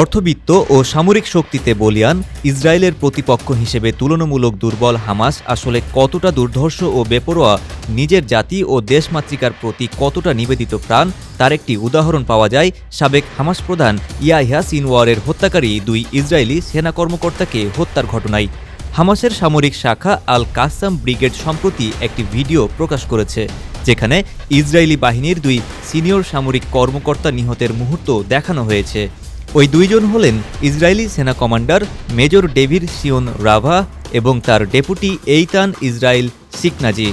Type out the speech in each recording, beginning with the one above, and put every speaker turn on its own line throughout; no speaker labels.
অর্থবিত্ত ও সামরিক শক্তিতে বলিয়ান, ইসরায়েলের প্রতিপক্ষ হিসেবে তুলনামূলক দুর্বল হামাস আসলে কতটা দুর্ধর্ষ ও বেপরোয়া, নিজের জাতি ও দেশমাতৃকার প্রতি কতটা নিবেদিত প্রাণ, তার একটি উদাহরণ পাওয়া যায় সাবেক হামাস প্রধান ইয়াহিয়া সিনওয়ারের হত্যাকারী দুই ইসরায়েলি সেনা কর্মকর্তাকে হত্যার ঘটনায়। হামাসের সামরিক শাখা আল কাসাম ব্রিগেড সম্প্রতি একটি ভিডিও প্রকাশ করেছে, যেখানে ইসরায়েলি বাহিনীর দুই সিনিয়র সামরিক কর্মকর্তা নিহতের মুহূর্ত দেখানো হয়েছে। ওই দুইজন হলেন ইসরায়েলি সেনা commander major David Zion Rava এবং তার ডেপুটি এইতান ইসরায়েল সিকনাজি।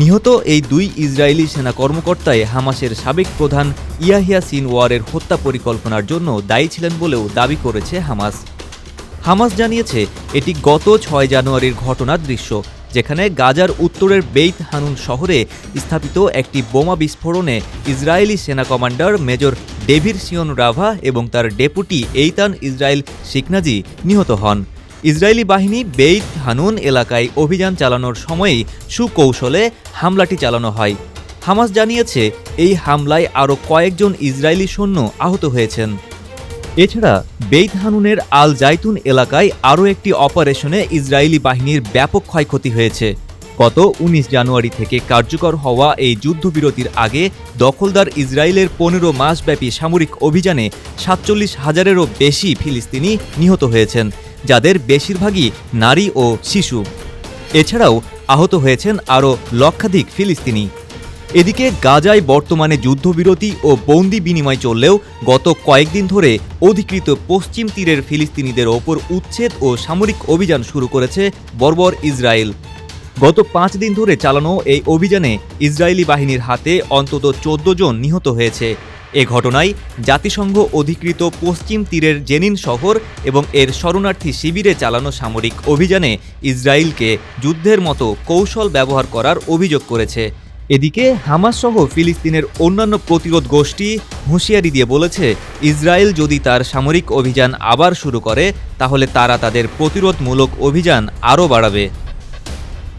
নিহত এই দুই ইসরায়েলি সেনা কর্মকর্তায় হামাসের সাবেক প্রধান ইয়াহিয়া সিনওয়ারের হত্যা পরিকল্পনার জন্য দায়ী ছিলেন বলেও দাবি করেছে হামাস। হামাস জানিয়েছে, এটি গত ছয় জানুয়ারির ঘটনার দৃশ্য, যেখানে গাজার উত্তরের বেইত হানুন শহরে স্থাপিত একটি বোমা বিস্ফোরণে ইসরায়েলি সেনা commander major David Zion Rava এবং তার ডেপুটি এইতান ইসরায়েল শিকনাজি নিহত হন। ইসরায়েলি বাহিনী বেইত হানুন এলাকায় অভিযান চালানোর সময়েই সুকৌশলে হামলাটি চালানো হয়। হামাস জানিয়েছে, এই হামলায় আরও কয়েকজন ইসরায়েলি সৈন্য আহত হয়েছেন। এছাড়া, বেইত হানুনের আল জাইতুন এলাকায় আরও একটি অপারেশনে ইসরায়েলি বাহিনীর ব্যাপক ক্ষয়ক্ষতি হয়েছে। গত উনিশ জানুয়ারি থেকে কার্যকর হওয়া এই যুদ্ধবিরতির আগে দখলদার ইসরায়েলের পনেরো মাসব্যাপী সামরিক অভিযানে সাতচল্লিশ হাজারেরও বেশি ফিলিস্তিনি নিহত হয়েছেন, যাদের বেশিরভাগই নারী ও শিশু। এছাড়াও আহত হয়েছেন আরও লক্ষাধিক ফিলিস্তিনি। এদিকে গাজায় বর্তমানে যুদ্ধবিরতি ও বন্দি বিনিময় চললেও গত কয়েকদিন ধরে অধিকৃত পশ্চিম তীরের ফিলিস্তিনিদের ওপর উচ্ছেদ ও সামরিক অভিযান শুরু করেছে বর্বর ইসরায়েল। গত পাঁচ দিন ধরে চালানো এই অভিযানে ইসরায়েলি বাহিনীর হাতে অন্তত চোদ্দ জন নিহত হয়েছে। এ ঘটনায় জাতিসংঘ অধিকৃত পশ্চিম তীরের জেনিন শহর এবং এর শরণার্থী শিবিরে চালানো সামরিক অভিযানে ইসরায়েলকে যুদ্ধের মতো কৌশল ব্যবহার করার অভিযোগ করেছে। এদিকে হামাস সহ ফিলিস্তিনের অন্যান্য প্রতিরোধ গোষ্ঠী হুঁশিয়ারি দিয়ে বলেছে, ইসরায়েল যদি তার সামরিক অভিযান আবার শুরু করে, তাহলে তারা তাদের প্রতিরোধমূলক অভিযান আরও বাড়াবে।